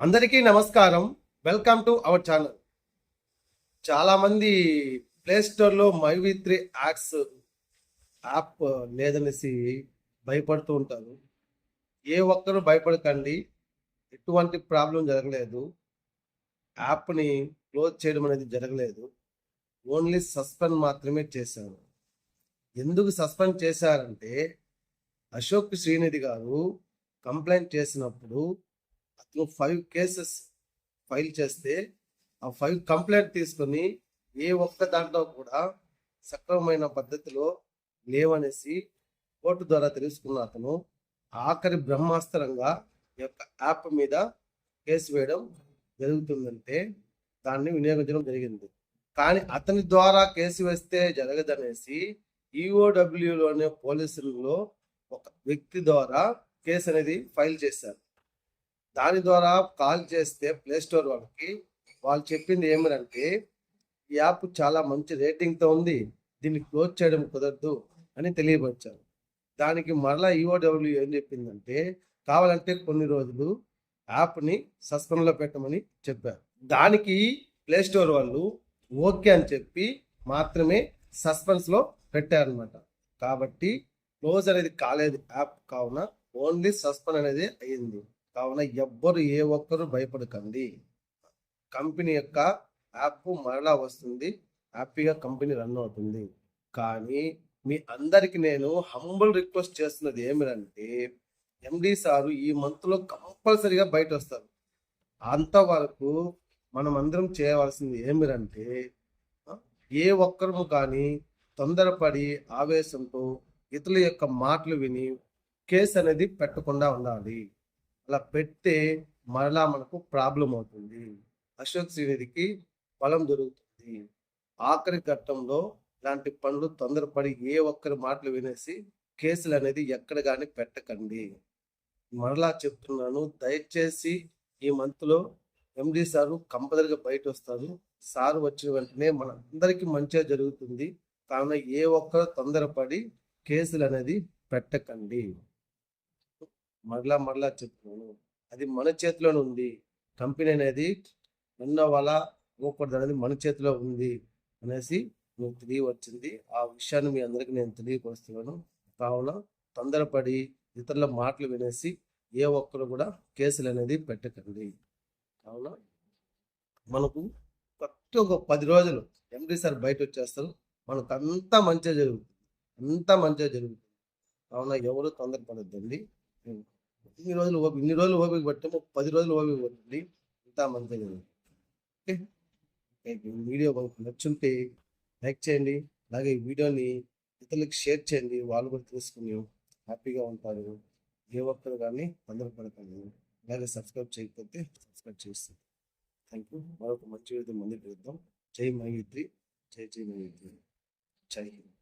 అందరికీ నమస్కారం. Welcome to our channel చాలామంది ప్లేస్టోర్లో మైవి త్రీ యాక్స్ యాప్ లేదనేసి భయపడుతూ ఉంటారు. ఏ ఒక్కరు భయపడకండి. ఎటువంటి ప్రాబ్లం జరగలేదు. యాప్ని క్లోజ్ చేయడం అనేది జరగలేదు. ఓన్లీ సస్పెండ్ మాత్రమే చేశాను ఎందుకు సస్పెండ్ చేశారంటే అశోక్ శ్రీనిధి గారు కంప్లైంట్ చేసినప్పుడు ఫైవ్ కేసెస్ ఫైల్ చేస్తే ఆ ఫైవ్ కంప్లైంట్ తీసుకొని ఏ ఒక్క దాంట్లో కూడా సక్రమమైన పద్ధతిలో లేవనేసి కోర్టు ద్వారా తెలుసుకున్న అతను ఆఖరి బ్రహ్మాస్త్రంగా ఈ యొక్క యాప్ మీద కేసు వేయడం జరుగుతుందంటే దాన్ని వినియోగించడం జరిగింది. కానీ అతని ద్వారా కేసు వేస్తే జరగదనేసి ఈఓడబ్ల్యూలోనే పోలీసులలో ఒక వ్యక్తి ద్వారా కేసు అనేది ఫైల్ చేశారు. దాని ద్వారా కాల్ చేస్తే ప్లే స్టోర్ వాళ్ళకి వాళ్ళు చెప్పింది ఏమిటంటే ఈ యాప్ చాలా మంచి రేటింగ్తో ఉంది దీన్ని క్లోజ్ చేయడం కుదరదు అని తెలియపరిచారు. దానికి మరలా ఈఓడబ్ల్యూ ఏం చెప్పిందంటే కావాలంటే కొన్ని రోజులు యాప్ని సస్పెండ్లో పెట్టమని చెప్పారు. దానికి ప్లే స్టోర్ వాళ్ళు ఓకే అని చెప్పి మాత్రమే సస్పెన్స్లో పెట్టారనమాట కాబట్టి క్లోజ్ అనేది కాలేదు యాప్ కావున ఓన్లీ సస్పెండ్ అనేది అయ్యింది. కావున ఎవ్వరు ఏ ఒక్కరు భయపడకండి. కంపెనీ యొక్క యాప్ మరలా వస్తుంది. హ్యాపీగా కంపెనీ రన్ అవుతుంది. కానీ మీ అందరికి నేను హంబుల్ రిక్వెస్ట్ చేస్తున్నది ఏమిటంటే ఎండి సారు ఈ మంత్లో కంపల్సరీగా బయట వస్తారు అంతవరకు మనం అందరం చేయవలసింది ఏమిటంటే ఏ ఒక్కరము కానీ తొందరపడి ఆవేశంతో ఇతరుల యొక్క మాటలు విని కేసు అనేది పెట్టకుండా ఉండాలి. అలా పెడితే మరలా మనకు ప్రాబ్లం అవుతుంది. అశోక్ శ్రీనిధికి బలం దొరుకుతుంది. ఆఖరి ఘట్టంలో ఇలాంటి పనులు తొందరపడి ఏ ఒక్కరి మాటలు వినేసి కేసులు అనేది ఎక్కడ కానీ పెట్టకండి. మరలా చెప్తున్నాను దయచేసి ఈ మంత్లో ఎండి సారు కంపల్సరిగా బయట వస్తారు సారు వచ్చిన వెంటనే మన అందరికీ మంచిగా జరుగుతుంది. కావున ఏ ఒక్కరు తొందరపడి కేసులు అనేది పెట్టకండి. మరలా మరలా చెప్తున్నాను అది మన చేతిలోనే ఉంది. కంపెనీ అనేది ఉన్న వాళ్ళ పోకూడదు అనేది మన చేతిలో ఉంది అనేసి మీకు తెలియవచ్చింది. ఆ విషయాన్ని మీ అందరికీ నేను తెలియపరుస్తున్నాను. కావున తొందరపడి ఇతరుల మాటలు వినేసి ఏ ఒక్కరు కూడా కేసులు అనేది పెట్టకండి. కావున మనకు కొత్త ఒక పది రోజులు ఎండి సార్ బయట వచ్చేస్తారు. మనకు అంతా మంచిగా జరుగుతుంది. అంతా మంచిగా జరుగుతుంది. కావున ఎవరు తొందరపడద్దండి. ఇన్ని రోజులు ఓపిక ఇన్ని రోజులు ఓపిక పట్టాము పది రోజులు ఓపిక పట్టండి ఇంత మంది ఓకే? వీడియో నచ్చుంటే లైక్ చేయండి. అలాగే ఈ వీడియోని ఇతరులకు షేర్ చేయండి. వాళ్ళు కూడా తెలుసుకుని హ్యాపీగా ఉంటారు. ఏ ఒక్కరు కానీ తొందరపడకండి అలాగే సబ్స్క్రైబ్ చేయకపోతే సబ్స్క్రైబ్ చేస్తుంది థ్యాంక్ యూ. మరొక మంచి వీడియో ముందు పెడతాం జై మహిత్రి జై జై మహిత్రి జై హింద్.